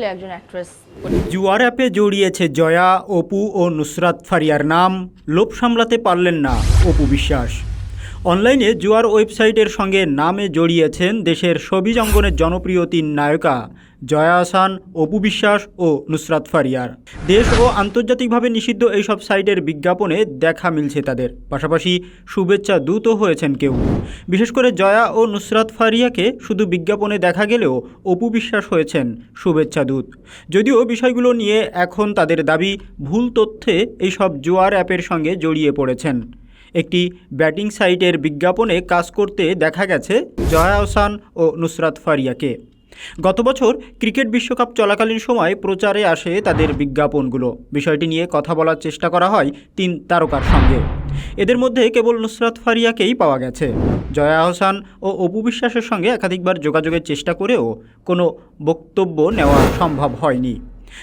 Definitely একজন actress জুয়ার অ্যাপে জড়িয়েছে জয়া, অপু ও নুসরাত ফারিয়ার নাম। লোভ সামলাতে পারলেন না, অপু বিশ্বাস। অনলাইনে জুয়ার ওয়েবসাইটের সঙ্গে নামে জড়িয়েছেন দেশের ছবি অঙ্গনের জনপ্রিয় তিন নায়িকা, জয়া আসান অপু বিশ্বাস ও নুসরাত ফারিয়ার। দেশ ও আন্তর্জাতিকভাবে নিষিদ্ধ এইসব সাইটের বিজ্ঞাপনে দেখা মিলছে তাদের। পাশাপাশি শুভেচ্ছা দূতও হয়েছেন কেউ। বিশেষ করে জয়া ও নুসরাত ফারিয়াকে শুধু বিজ্ঞাপনে দেখা গেলেও অপু বিশ্বাস হয়েছেন শুভেচ্ছা দূত। যদিও বিষয়গুলো নিয়ে এখন তাদের দাবি, ভুল তথ্যে এইসব জুয়ার অ্যাপের সঙ্গে জড়িয়ে পড়েছেন। একটি ব্যাটিং সাইটের বিজ্ঞাপনে কাজ করতে দেখা গেছে জয়া আহসান ও নুসরাত ফারিয়াকে। গত বছর ক্রিকেট বিশ্বকাপ চলাকালীন সময় প্রচারে আসে তাদের বিজ্ঞাপনগুলো। বিষয়টি নিয়ে কথা বলার চেষ্টা করা হয় তিন তারকার সঙ্গে। এদের মধ্যে কেবল নুসরাত ফারিয়াকেই পাওয়া গেছে। জয়া আহসান ও অপু বিশ্বাসের সঙ্গে একাধিকবার যোগাযোগের চেষ্টা করেও কোনো বক্তব্য নেওয়া সম্ভব হয়নি।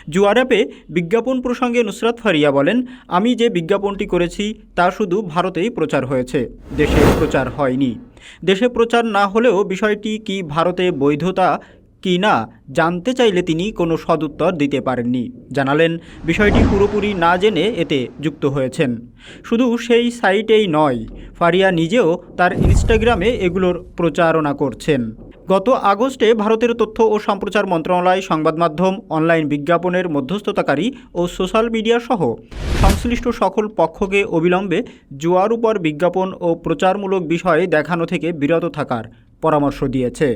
জুয়ার অ্যাপে বিজ্ঞাপন প্রসঙ্গে নুসরাত ফারিয়া বলেন, আমি যে বিজ্ঞাপনটি করেছি, তা শুধু ভারতেই প্রচার হয়েছে। দেশে প্রচার হয়নি। দেশে প্রচার না হলেও বিষয়টি কি ভারতে বৈধতা কি না, জানতে চাইলে তিনি কোনো সদুত্তর দিতে পারেননি। জানালেন, বিষয়টি পুরোপুরি না জেনে এতে যুক্ত হয়েছেন। শুধু সেই সাইটেই নয়, ফারিয়া নিজেও তার ইনস্টাগ্রামে এগুলোর প্রচারণা করছেন। গত আগস্টে ভারতের তথ্য ও সম্প্রচার মন্ত্রণালয়, সংবাদ মাধ্যম, অনলাইন বিজ্ঞাপনের মধ্যস্থতাকারী ও সোশ্যাল মিডিয়া সহ সংশ্লিষ্ট সকল পক্ষকে অবিলম্বে জোয়ার উপর বিজ্ঞাপন ও প্রচারমূলক বিষয়ে দেখানো থেকে বিরত থাকার পরামর্শ দিয়েছে।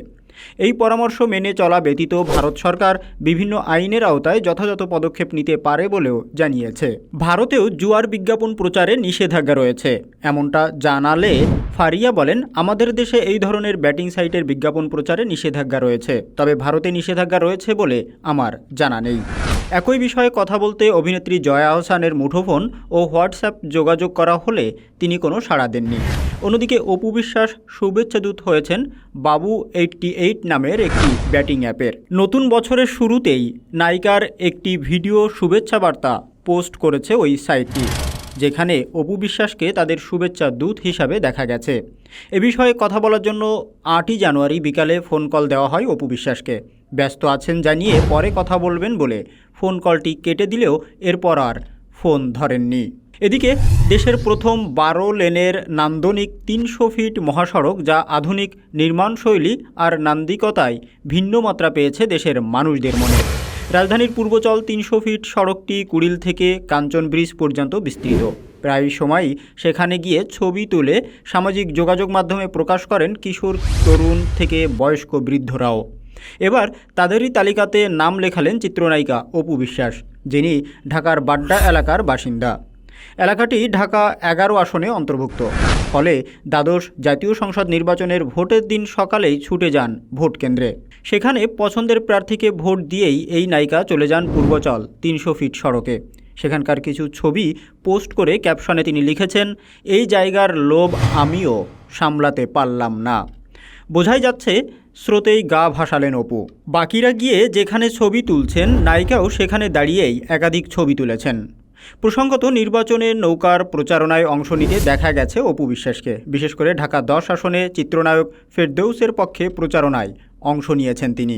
এই পরামর্শ মেনে চলা ব্যতীত ভারত সরকার বিভিন্ন আইনের আওতায় যথাযথ পদক্ষেপ নিতে পারে বলেও জানিয়েছে। ভারতেও জুয়ার বিজ্ঞাপন প্রচারে নিষেধাজ্ঞা রয়েছে। এমনটা জানালে ফারিয়া বলেন, আমাদের দেশে এই ধরনের ব্যাটিং সাইটের বিজ্ঞাপন প্রচারে নিষেধাজ্ঞা রয়েছে। তবে ভারতে নিষেধাজ্ঞা রয়েছে বলে আমার জানা নেই। একই বিষয়ে কথা বলতে অভিনেত্রী জয়া আহসানের মুঠোফোন ও হোয়াটসঅ্যাপ যোগাযোগ করা হলে তিনি কোনো সাড়া দেননি। অন্যদিকে অপু বিশ্বাস শুভেচ্ছাদূত হয়েছেন বাবু এইটটি এইট নামের একটি ব্যাটিং অ্যাপের। নতুন বছরের শুরুতেই নায়িকার একটি ভিডিও শুভেচ্ছা বার্তা পোস্ট করেছে ওই সাইটটি, যেখানে অপু বিশ্বাসকে তাদের শুভেচ্ছা দূত হিসাবে দেখা গেছে। এ বিষয়ে কথা বলার জন্য আটই জানুয়ারি বিকালে ফোন কল দেওয়া হয় অপু বিশ্বাসকে। ব্যস্ত আছেন জানিয়ে পরে কথা বলবেন বলে ফোন কলটি কেটে দিলেও এরপর আর ফোন ধরেননি। এদিকে দেশের প্রথম বারো লেনের নান্দনিক তিনশো ফিট মহাসড়ক যা আধুনিক নির্মাণশৈলী আর নান্দিকতায় ভিন্ন মাত্রা পেয়েছে দেশের মানুষদের মনে। রাজধানীর পূর্বচল তিনশো ফিট সড়কটি কুড়িল থেকে কাঞ্চন ব্রিজ পর্যন্ত বিস্তৃত। প্রায় সময়ই সেখানে গিয়ে ছবি তুলে সামাজিক যোগাযোগ মাধ্যমে প্রকাশ করেন কিশোর, তরুণ থেকে বয়স্ক বৃদ্ধরাও। এবার তাদেরই তালিকাতে নাম লেখালেন চিত্রনায়িকা অপু বিশ্বাস, যিনি ঢাকার বাড্ডা এলাকার বাসিন্দা। এলাকাটি ঢাকা এগারো আসনে অন্তর্ভুক্ত। ফলে দ্বাদশ জাতীয় সংসদ নির্বাচনের ভোটের দিন সকালেই ছুটে যান ভোট কেন্দ্রে। সেখানে পছন্দের প্রার্থীকে ভোট দিয়েই এই নায়িকা চলে যান পূর্বচল তিনশো ফিট সড়কে। সেখানকার কিছু ছবি পোস্ট করে ক্যাপশনে তিনি লিখেছেন, এই জায়গার লোভ আমিও সামলাতে পারলাম না। বোঝাই যাচ্ছে, স্রোতেই গা ভাসালেন অপু। বাকিরা গিয়ে যেখানে ছবি তুলছেন, নায়িকাও সেখানে দাঁড়িয়েই একাধিক ছবি তুলেছেন। প্রসঙ্গত নির্বাচনে নৌকার প্রচারণায় অংশ নিতে দেখা গেছে অপু বিশ্বাসকে। বিশেষ করে ঢাকা দশ আসনে চিত্রনায়ক ফেরদৌসের পক্ষে প্রচারণায় অংশ নিয়েছেন তিনি।